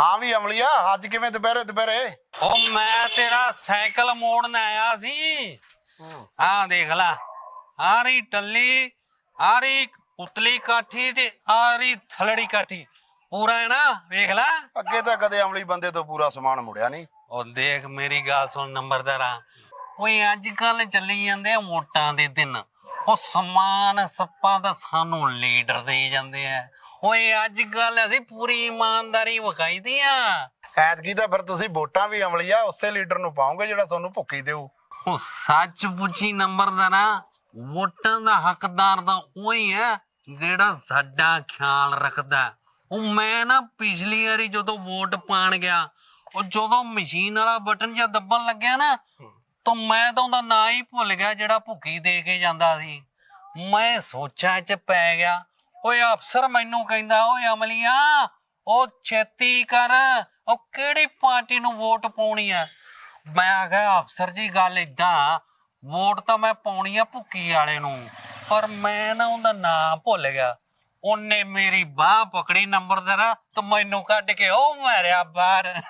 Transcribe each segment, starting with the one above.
ਹਾਂ ਵੀ ਅਮਲੀਆ ਅੱਜ ਕਿਵੇਂ ਦੁਪਹਿਰੇ ਦੁਪਹਿਰੇ? ਉਹ ਮੈਂ ਤੇਰਾ ਸਾਈਕਲ ਮੋੜਨ ਆਇਆ ਸੀ। ਆਹ ਦੇਖ ਲੈ ਆ ਰਹੀ ਟੱਲੀ ਆ ਰਹੀ ਉਤਲੀ ਕਾਠੀ ਤੇ ਆ ਰਹੀ ਥਲੜੀ ਕਾਠੀ। ਪੂਰਾ ਹੈ ਨਾ ਵੇਖ ਲੈ। ਅੱਗੇ ਤਾਂ ਕਦੇ ਅਮਲੀ ਬੰਦੇ ਤੋਂ ਪੂਰਾ ਸਮਾਨ ਮੁੜਿਆ ਨਹੀਂ। ਉਹ ਦੇਖ ਮੇਰੀ ਗੱਲ ਸੁਣ ਨੰਬਰਦਾਰਾ ਓਏ ਅੱਜ ਕੱਲ ਚੱਲੀ ਜਾਂਦੇ ਆ ਵੋਟਾਂ ਦੇ ਦਿਨ। ਉਹ ਸਮਾਨ ਸੱਪਾਂ ਦਾ ਸਾਨੂੰ ਲੀਡਰ ਦੇ ਜਾਂਦੇ ਆ। ਓਏ ਅੱਜ ਕੱਲ ਅਸੀਂ ਪੂਰੀ ਇਮਾਨਦਾਰੀ ਵਿਖਾਈਦੀ ਆ। ਐਤਕੀ ਤਾਂ ਫਿਰ ਤੁਸੀਂ ਵੋਟਾਂ ਵੀ ਅਮਲੀਆ ਉਸੇ ਲੀਡਰ ਨੂੰ ਪਾਉਂਗੇ ਜਿਹੜਾ ਤੁਹਾਨੂੰ ਭੁੱਕੀ ਦੇਊ। ਉਹ ਸੱਚ ਪੁੱਛੀ ਨੰਬਰਦਾਰਾ ਵੋਟਾਂ ਦਾ ਹੱਕਦਾਰ ਤਾਂ ਉਹੀ ਹੈ ਜਿਹੜਾ ਸਾਡਾ ਖਿਆਲ ਰੱਖਦਾ। ਉਹ ਮੈਂ ਨਾ ਪਿਛਲੀ ਵਾਰੀ ਜਦੋਂ ਵੋਟ ਪਾਣ ਗਿਆ ਉਹ ਜਦੋਂ ਮਸ਼ੀਨ ਵਾਲਾ ਬਟਨ ਜਿਹਾ ਦੱਬਣ ਲੱਗਿਆ ਨਾ ਤਾਂ ਮੈਂ ਤਾਂ ਉਹਦਾ ਨਾਂ ਹੀ ਭੁੱਲ ਗਿਆ ਜਿਹੜਾ ਭੁੱਕੀ ਦੇ ਕੇ ਜਾਂਦਾ ਸੀ। ਮੈਂ ਸੋਚਾਂ 'ਚ ਪੈ ਗਿਆ। ਓਏ ਅਫਸਰ ਮੈਨੂੰ ਕਹਿੰਦਾ, ਓਏ ਅਮਲੀਆ, ਉਹ ਛੇਤੀ ਕਰ। ਉਹ ਕਿਹੜੀ ਪਾਰਟੀ ਨੂੰ ਵੋਟ ਪਾਉਣੀ ਆ? ਮੈਂ ਆਖਿਆ ਅਫਸਰ ਜੀ, ਗੱਲ ਇਦਾਂ ਵੋਟ ਤਾਂ ਮੈਂ ਪਾਉਣੀ ਆ ਭੁੱਕੀ ਵਾਲੇ ਨੂੰ। ਪਰ ਮੈਂ ਨਾ ਉਹਦਾ ਨਾਂ ਭੁੱਲ ਗਿਆ। ਉਹਨੇ ਮੇਰੀ ਬਾਹ ਪਕੜੀ ਨੰਬਰਦਾਰ ਤੇ ਮੈਨੂੰ ਕੱਢ ਕੇ ਉਹ ਮਾਰਿਆ ਬਾਹਰ।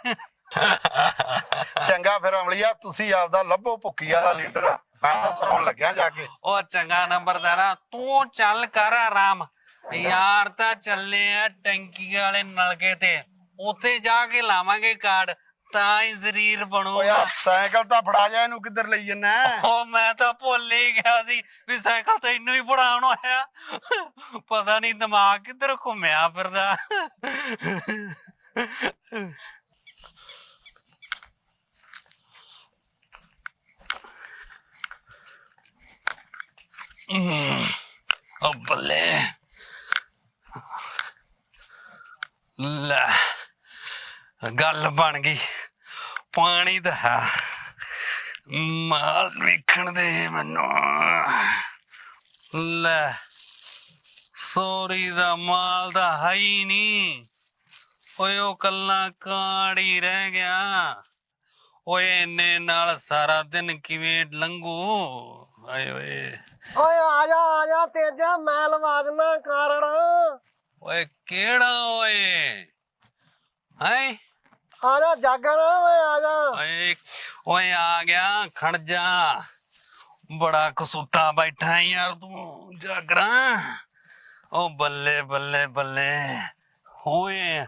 ਚੰਗਾ ਫਿਰ ਅਮਲੀਆ ਤੁਸੀਂ ਆਪਦਾ ਲੱਭੋ ਭੁੱਕੀ ਵਾਲਾ ਲੀਡਰ। ਮੈਂ ਤਾਂ ਸੌਣ ਲੱਗਿਆ ਜਾ ਕੇ। ਉਹ ਚੰਗਾ ਨੰਬਰਦਾਰਾ ਤੂੰ ਚੱਲ ਕਰ ਆਰਾਮ। ਯਾਰ ਤਾਂ ਚੱਲੇ ਆ ਟੈਂਕੀ ਵਾਲੇ ਨਲਕੇ ਤੇ। ਉੱਥੇ ਜਾ ਕੇ ਲਾਵਾਂਗੇ ਕਾਰਡ ਤਾਂ ਹੀ ਓਏ ਬਣੂਗਾ ਆ ਸਾਈਕਲ ਤਾਂ ਫੜਾ ਜਾ ਇਹਨੂੰ ਕਿੱਧਰ ਲਈ ਜੰਨਾ ਉਹ ਮੈਂ ਤਾਂ ਭੁੱਲ ਹੀ ਗਿਆ ਸੀ ਵੀ ਸਾਈਕਲ ਤੈਨੂੰ ਹੀ ਪੜਾਉਣ ਹੋਇਆ ਪਤਾ ਨਹੀਂ ਦਿਮਾਗ ਕਿੱਧਰ ਘੁੰਮਿਆ ਫਿਰਦਾ। ਉਹ ਬੱਲੇ ਲੈ, ਗੱਲ ਬਣ ਗਈ। ਪਾਣੀ ਦਾ ਮਾਲ ਵੇਖਣ ਦੇ ਮੈਨੂੰ। ਲੈ, ਸੋਰੀ ਦਾ ਮਾਲ ਦਾ ਹੈ ਹੀ ਨਹੀਂ। ਓਏ, ਉਹ ਕੱਲਾ ਕਾੜੀ ਰਹਿ ਗਿਆ। ਓਏ, ਇੰਨੇ ਨਾਲ ਸਾਰਾ ਦਿਨ ਕਿਵੇਂ ਲੰਘੂ? ਆਏ ਓਏ। ਓਏ ਆ ਜਾ ਆ ਜਾ ਤੇਜਾ ਮੈਂ ਲਵਾ ਦਿੰਦਾ ਕਾਰਣ ਓਏ ਕਿਹੜਾ ਓਏ? ਹੈ? ਆ ਜਾ ਜਾਗਰ ਓਏ ਆ ਜਾ। ਓਏ ਓਏ ਆ ਗਿਆ ਖੜ ਜਾ। ਬੜਾ ਕਸੂਤਾ ਬੈਠਾ ਈ ਯਾਰ ਤੂੰ ਜਾਗਰਾ। ਓ ਬੱਲੇ ਬੱਲੇ ਬੱਲੇ। ਓਏ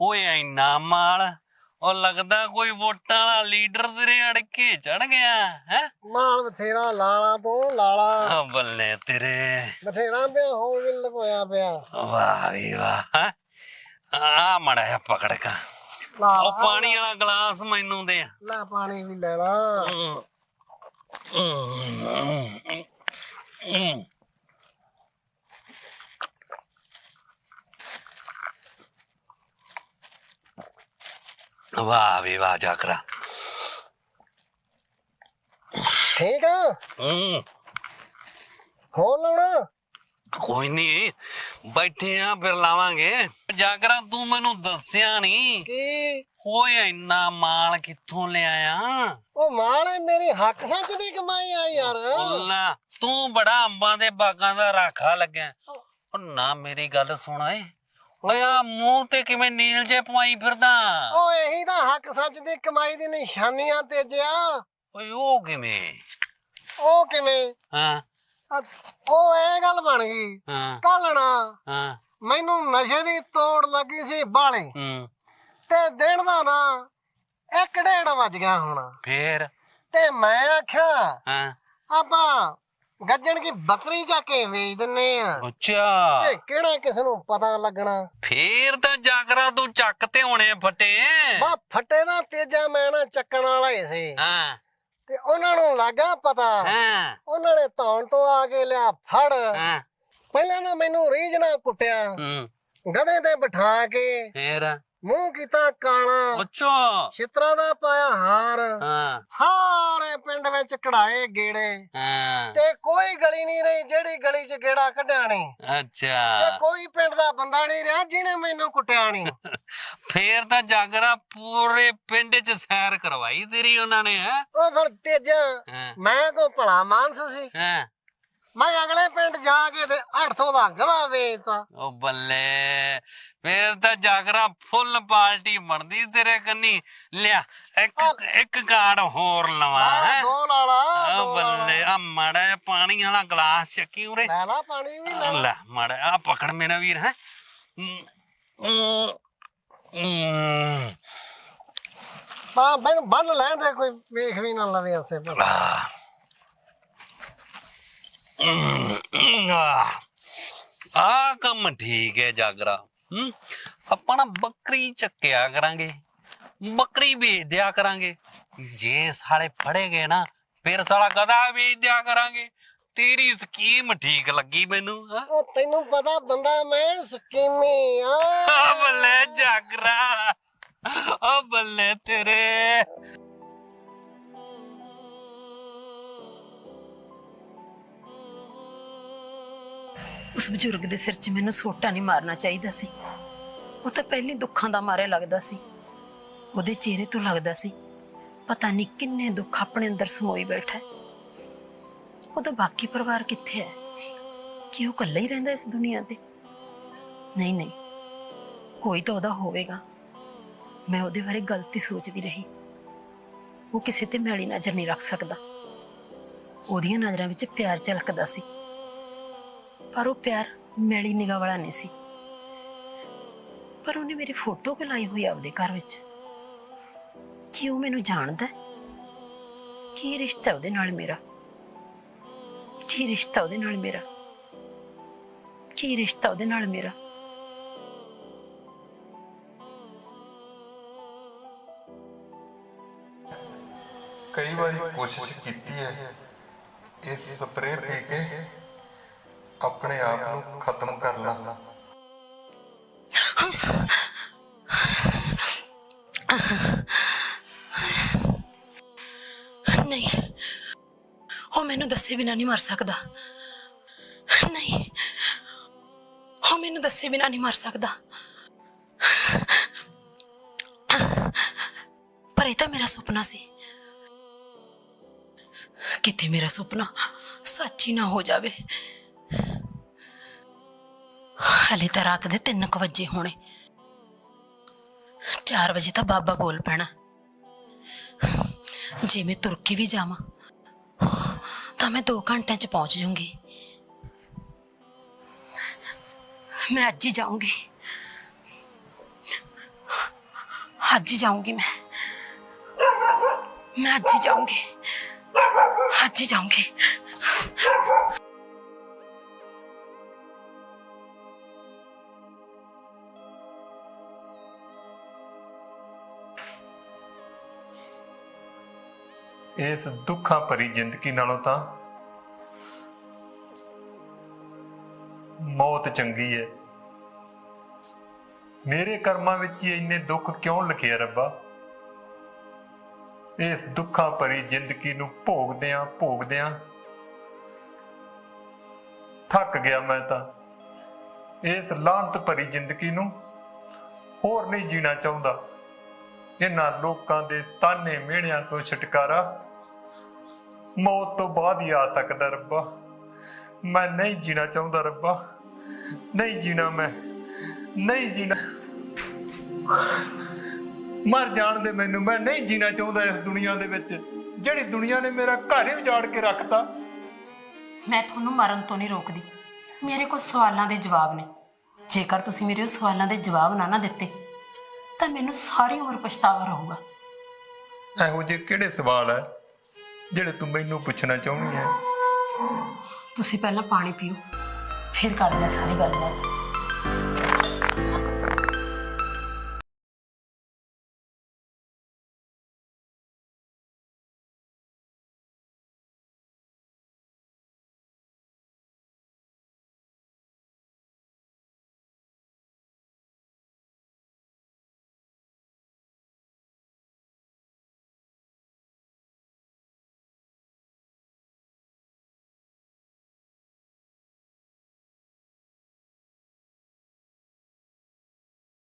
ਓਏ ਇੰਨਾ ਮਾਲ। ਉਹ ਲੱਗਦਾ ਕੋਈ ਵੋਟਾਂ ਵਾਲਾ ਲੀਡਰ ਤੇਰੇ ਅੜਕੇ ਚੜ ਗਿਆ ਹੈ? ਮਾਲ ਬਥੇਰਾ ਲਾਲਾ ਤੂੰ ਲਾਲਾ। ਓ ਬੱਲੇ ਤੇਰੇ। ਬਥੇਰਾ ਪਿਆ ਹੋ ਵੀ ਲਗੋਇਆ ਪਿਆ। ਵਾਹ ਵੀ ਵਾਹ ਹੈਂ? ਆ ਮੜਾ ਪਕੜ ਕਾ। ਉਹ ਪਾਣੀ ਵਾਲਾ ਗਲਾਸ ਮੈਨੂੰ ਦੇ। ਲੈ ਪਾਣੀ ਵੀ ਲੈ ਵਾਹ ਵੀ ਵਾਹ ਜਾਕਰਾ ਠੀਕ ਆ? ਹੂੰ। ਹੋ ਲਾਉਣਾ? ਕੋਈ ਨਹੀਂ ਬੈਠੇ ਆ ਫਿਰ ਲਾਵਾਂਗੇ। ਜਾਕਰਾ ਤੂੰ ਮੈਨੂੰ ਦੱਸਿਆ ਨਹੀਂ। ਕੀ? ਓਏ ਇੰਨਾ ਮਾਲ ਕਿੱਥੋਂ ਲਿਆਇਆ? ਉਹ ਮਾਲ ਮੇਰੀ ਹੱਕ ਸੱਚ ਦੀ ਕਮਾਈ ਆ ਯਾਰ। ਉੱਲਾ ਤੂੰ ਬੜਾ ਅੰਬਾਂ ਦੇ ਬਾਗਾਂ ਦਾ ਰਾਖਾ ਲੱਗਿਆ। ਉਹ ਨਾ ਮੇਰੀ ਗੱਲ ਸੁਣ ਓਏ। ਓਏ ਆ ਮੂੰਹ ਤੇ ਕਿਵੇਂ ਨੀਲ ਜੇ ਪਵਾਈ ਫਿਰਦਾ? ਤਾਂ ਹੱਕ ਸੱਚ ਦੀ ਕਮਾਈ ਦੀ ਨਿਸ਼ਾਨੀਆਂ ਤੇਜਿਆ ਓਏ ਉਹ ਕਿਵੇਂ? ਉਹ ਕਿਵੇਂ? ਹਾਂ। ਅ- ਉਹ ਇਹ ਗੱਲ ਬਣ ਗਈ। ਹਾਂ। ਕੱਲਣਾ ਹਾਂ। ਮੈਨੂੰ ਨਸ਼ੇ ਦੀ ਤੋੜ ਲੱਗੀ ਸੀ ਬਾਲੇ ਹੂੰ। ਤੇ ਦਿਨ ਦਾ ਨਾ ਇੱਕ ਡੇਢ ਵੱਜ ਗਿਆ ਹੋਣਾ। ਫੇਰ? ਤੇ ਮੈਂ ਆਖਿਆ ਹਾਂ। ਆਪਾਂ ਗੱਜਣ ਕੀ ਬੱਕਰੀ ਜਾ ਕੇ ਵੇਚ ਦਿੰਨੇ ਆ? ਅੱਛਾ। ਤੇ ਕਿਹੜਾ ਕਿਸ ਨੂੰ ਪਤਾ ਲੱਗਣਾ? ਫੇਰ ਤਾਂ ਜਾਗਰਾ ਤੂੰ ਚੱਕ ਤੇ ਹੋਣੇ ਫਟੇ। ਬਾ ਫੱਟੇ ਦਾ ਤੇਜਾ ਮੈਂ ਨਾ ਚੱਕਣ ਵਾਲਾ ਹੀ ਸੀ। ਹਾਂ। ਤੇ ਉਹਨਾਂ ਨੂੰ ਲੱਗਾ ਪਤਾ। ਹਾਂ। ਉਹਨਾਂ ਨੇ ਧੌਣ ਤੋਂ ਆ ਕੇ ਲਿਆ ਫੜ। ਹਾਂ। ਪਹਿਲਾਂ ਤਾਂ ਮੈਨੂੰ ਰੀਝ ਨਾਲ ਕੁੱਟਿਆ। ਹੂੰ। ਗਧੇ ਤੇ ਬਿਠਾ ਕੇ ਫੇਰ? ਮੂੰਹ ਕੀਤਾ ਕਾਲਾ। ਅੱਛਾ ਛਿੱਤਰਾ ਦਾ ਪਾਇਆ ਹਾਰ। ਹਾਂ। ਸਾਰੇ ਪਿੰਡ ਵਿੱਚ ਕਢਾਏ ਗੇੜੇ। ਹਾਂ। ਤੇ ਕੋਈ ਗਲੀ ਨਹੀਂ ਰਹੀ ਜਿਹੜੀ ਗਲੀ 'ਚ ਗੇੜਾ ਕੱਢਿਆ ਨਹੀਂ। ਤੇ ਅੱਛਾ ਕੋਈ ਪਿੰਡ ਦਾ ਬੰਦਾ ਨਹੀਂ ਰਿਹਾ ਜਿਹਨੇ ਮੈਨੂੰ ਕੁੱਟਿਆ ਨਹੀਂ। ਫੇਰ ਤਾਂ ਜਾਗਰਾ ਪੂਰੇ ਪਿੰਡ 'ਚ ਸੈਰ ਕਰਵਾਈ ਤੇਰੀ ਉਹਨਾਂ ਨੇ ਹੈ? ਉਹ ਫਿਰ ਤੇਜਾ। ਮੈਂ ਕੋ ਭਲਾ ਮਾਨਸ ਸੀ। ਹਾਂ। ਮੈਂ ਅਗਲੇ ਪਿੰਡ ਜਾ ਕੇ ਤੇ 800 ਦਾ ਗਲਾ ਵੇਚਤਾ ਉਹ ਬੱਲੇ ਫੇਰ ਤਾਂ ਜਾਗਰਾ ਫੁੱਲ ਪਾਰਟੀ ਬਣਦੀ ਤੇਰੇ ਕੰਨੀ। ਲਿਆ ਇੱਕ ਇੱਕ ਕਾਰਡ ਹੋਰ ਲਵਾ ਹੈ ਦੋ ਲਾਲਾ ਲਾਲਾ। ਬੱਲੇ ਆ ਮਾੜਾ ਜਿਹਾ ਪਾਣੀ ਵਾਲਾ ਗਲਾਸ ਚੱਕੀ ਉਰੇ। ਲੈ ਲਾ ਪਾਣੀ ਵੀ ਲੈ ਲਾ। ਮਾੜਾ ਆ ਪਕੜ ਮੇਰਾ ਵੀਰ ਹੈ। ਬਾ ਬੰਨ ਲੈਣ ਦੇ ਕੋਈ ਵੇਖ ਵੀ ਨਾ ਲਵੇ ਆਸੇ ਪਾਸੇ ਆ ਕੰਮ ਠੀਕ ਹੈ ਜਾਗਰਾ। ਹੂੰ ਆਪਾਂ ਨਾ ਬੱਕਰੀ ਚੱਕਿਆ ਕਰਾਂਗੇ। ਬੱਕਰੀ ਵੇਚ ਦਿਆ ਕਰਾਂਗੇ। ਜੇ ਸਾਲੇ ਫੜੇ ਗਏ ਨਾ ਫਿਰ ਸਾਲਾ ਗਧਾ ਵੇਚ ਦਿਆ ਕਰਾਂਗੇ। ਤੇਰੀ ਸਕੀਮ ਠੀਕ ਲੱਗੀ ਮੈਨੂੰ ਹਾਂ। ਉਹ ਤੈਨੂੰ ਪਤਾ ਬੰਦਾ ਮੈਂ ਸਕੀਮੀ ਆ। ਬੱਲੇ ਜਾਗਰਾ। ਆ ਬੱਲੇ ਤੇਰੇ। ਉਸ ਬਜ਼ੁਰਗ ਦੇ ਸਿਰ 'ਚ ਮੈਨੂੰ ਸੋਟਾ ਨਹੀਂ ਮਾਰਨਾ ਚਾਹੀਦਾ ਸੀ। ਉਹ ਤਾਂ ਪਹਿਲੀ ਦੁੱਖਾਂ ਦਾ ਮਾਰੇ ਲੱਗਦਾ ਸੀ। ਉਹਦੇ ਚਿਹਰੇ ਤੋਂ ਲੱਗਦਾ ਸੀ, ਪਤਾ ਨਹੀਂ ਕਿੰਨੇ ਦੁੱਖ ਆਪਣੇ ਅੰਦਰ ਸਮੋਈ ਬੈਠਾ ਹੈ। ਉਹਦਾ ਬਾਕੀ ਪਰਿਵਾਰ ਕਿੱਥੇ ਹੈ? ਕਿ ਉਹ ਇਕੱਲਾ ਹੀ ਰਹਿੰਦਾ ਇਸ ਦੁਨੀਆ ਤੇ? ਨਹੀਂ ਨਹੀਂ। ਕੋਈ ਤਾਂ ਉਹਦਾ ਹੋਵੇਗਾ। ਮੈਂ ਉਹਦੇ ਬਾਰੇ ਗਲਤੀ ਸੋਚਦੀ ਰਹੀ। ਉਹ ਕਿਸੇ ਤੇ ਮੈਲੀ ਨਜ਼ਰ ਨਹੀਂ ਰੱਖ ਸਕਦਾ। ਉਹਦੀਆਂ ਨਜ਼ਰਾਂ ਵਿੱਚ ਪਿਆਰ ਝਲਕਦਾ ਸੀ। ਪਰ ਉਹ ਪਿਆਰ ਮੈਲੀ ਨਿਗਾਹ ਵਾਲਾ ਨਹੀਂ ਸੀ। ਪਰ ਉਹਨੇ ਮੇਰੀ ਫੋਟੋ ਕਿਉਂ ਲਾਈ ਹੋਈ ਆਪਦੇ ਘਰ ਵਿੱਚ। ਕੀ ਉਹ ਮੈਨੂੰ ਜਾਣਦਾ ਕੀ ਰਿਸ਼ਤਾ ਉਹਦੇ ਨਾਲ ਮੇਰਾ? ਕੀ ਰਿਸ਼ਤਾ ਉਹਦੇ ਨਾਲ ਮੇਰਾ? ਕੀ ਰਿਸ਼ਤਾ ਉਹਦੇ ਨਾਲ ਮੇਰਾ? ਕਈ ਵਾਰੀ ਕੋਸ਼ਿਸ਼ ਕੀਤੀ ਹੈ ਇਸ ਸਪਰੇਅ ਪੀ ਕੇ ਆਪਣੇ ਆਪ ਨੂੰ ਖਤਮ ਕਰ ਲਾ। ਨਹੀਂ। ਉਹ ਮੈਨੂੰ ਦੱਸੇ ਬਿਨਾ ਨਹੀਂ ਮਰ ਸਕਦਾ। ਨਹੀਂ। ਉਹ ਮੈਨੂੰ ਦੱਸੇ ਬਿਨਾ ਨਹੀਂ ਮਰ ਸਕਦਾ। ਪਰ ਇਹ ਤਾਂ ਮੇਰਾ ਸੁਪਨਾ ਸੀ। ਕਿਤੇ ਮੇਰਾ ਸੁਪਨਾ ਸੱਚ ਹੀ ਨਾ ਹੋ ਜਾਵੇ। ਹਲੇ ਤਾਂ ਰਾਤ ਦੇ 3 ਵਜੇ ਹੋਣੇ। 4 ਵਜੇ ਤਾਂ ਬਾਬਾ ਬੋਲ ਪੈਣਾ। ਜੇ ਮੈਂ ਤੁਰਕੀ ਵੀ ਜਾਵਾਂ, ਤਾਂ ਮੈਂ 2 ਘੰਟਿਆਂ ਚ ਪਹੁੰਚ ਜੂੰਗੀ। ਮੈਂ ਅੱਜ ਹੀ ਜਾਊਂਗੀ। ਅੱਜ ਹੀ ਜਾਊਂਗੀ ਮੈਂ। ਮੈਂ ਅੱਜ ਹੀ ਜਾਊਂਗੀ। ਅੱਜ ਹੀ ਜਾਊਂਗੀ। ਇਸ ਦੁੱਖਾਂ ਭਰੀ ਜ਼ਿੰਦਗੀ ਨਾਲੋਂ ਤਾਂ ਮੌਤ ਚੰਗੀ ਹੈ। ਮੇਰੇ ਕਰਮਾਂ ਵਿੱਚ ਹੀ ਇੰਨੇ ਦੁੱਖ ਕਿਉਂ ਲਿਖਿਆ ਰੱਬਾ? ਇਸ ਦੁੱਖਾਂ ਭਰੀ ਜ਼ਿੰਦਗੀ ਨੂੰ ਭੋਗਦਿਆਂ ਭੋਗਦਿਆਂ ਥੱਕ ਗਿਆ ਮੈਂ ਤਾਂ। ਇਸ ਲਾਂਤ ਭਰੀ ਜ਼ਿੰਦਗੀ ਨੂੰ ਹੋਰ ਨਹੀਂ ਜੀਣਾ ਚਾਹੁੰਦਾ। ਇਹਨਾਂ ਲੋਕਾਂ ਦੇ ਤਾਨੇ ਮਿਹਣਿਆਂ ਤੋਂ ਛੁਟਕਾਰਾ ਮੌਤ ਤੋਂ ਬਾਅਦ ਹੀ ਆ ਸਕਦਾ ਰੱਬਾ। ਮੈਂ ਨਹੀਂ ਜੀਣਾ ਚਾਹੁੰਦਾ ਰੱਬਾ। ਨਹੀਂ ਜੀਣਾ ਮੈਂ। ਨਹੀਂ ਜੀਣਾ। ਮਰ ਜਾਣ ਦੇ ਮੈਨੂੰ ਮੈਂ ਨਹੀਂ ਜੀਣਾ ਚਾਹੁੰਦਾ ਇਸ ਦੁਨੀਆ ਦੇ ਵਿੱਚ। ਜਿਹੜੀ ਦੁਨੀਆ ਨੇ ਮੇਰਾ ਘਰ ਹੀ ਉਜਾੜ ਕੇ ਰੱਖਤਾ। ਮੈਂ ਤੁਹਾਨੂੰ ਮਰਨ ਤੋਂ ਨਹੀਂ ਰੋਕਦੀ। ਮੇਰੇ ਕੋਲ ਸਵਾਲਾਂ ਦੇ ਜਵਾਬ ਨੇ। ਜੇਕਰ ਤੁਸੀਂ ਮੇਰੇ ਉਹ ਸਵਾਲਾਂ ਦੇ ਜਵਾਬ ਨਾ ਨਾ ਦਿੱਤੇ ਤਾਂ ਮੈਨੂੰ ਸਾਰੀ ਉਮਰ ਪਛਤਾਵਾ ਰਹੂਗਾ। ਇਹੋ ਜਿਹੇ ਕਿਹੜੇ ਸਵਾਲ ਹੈ? ਜਿਹੜੇ ਤੂੰ ਮੈਨੂੰ ਪੁੱਛਣਾ ਚਾਹੁੰਦੀ ਹੈ ਤੁਸੀਂ ਪਹਿਲਾਂ ਪਾਣੀ ਪੀਓ, ਫਿਰ ਕਰਦੇ ਹਾਂ ਸਾਰੀ ਗੱਲਬਾਤ।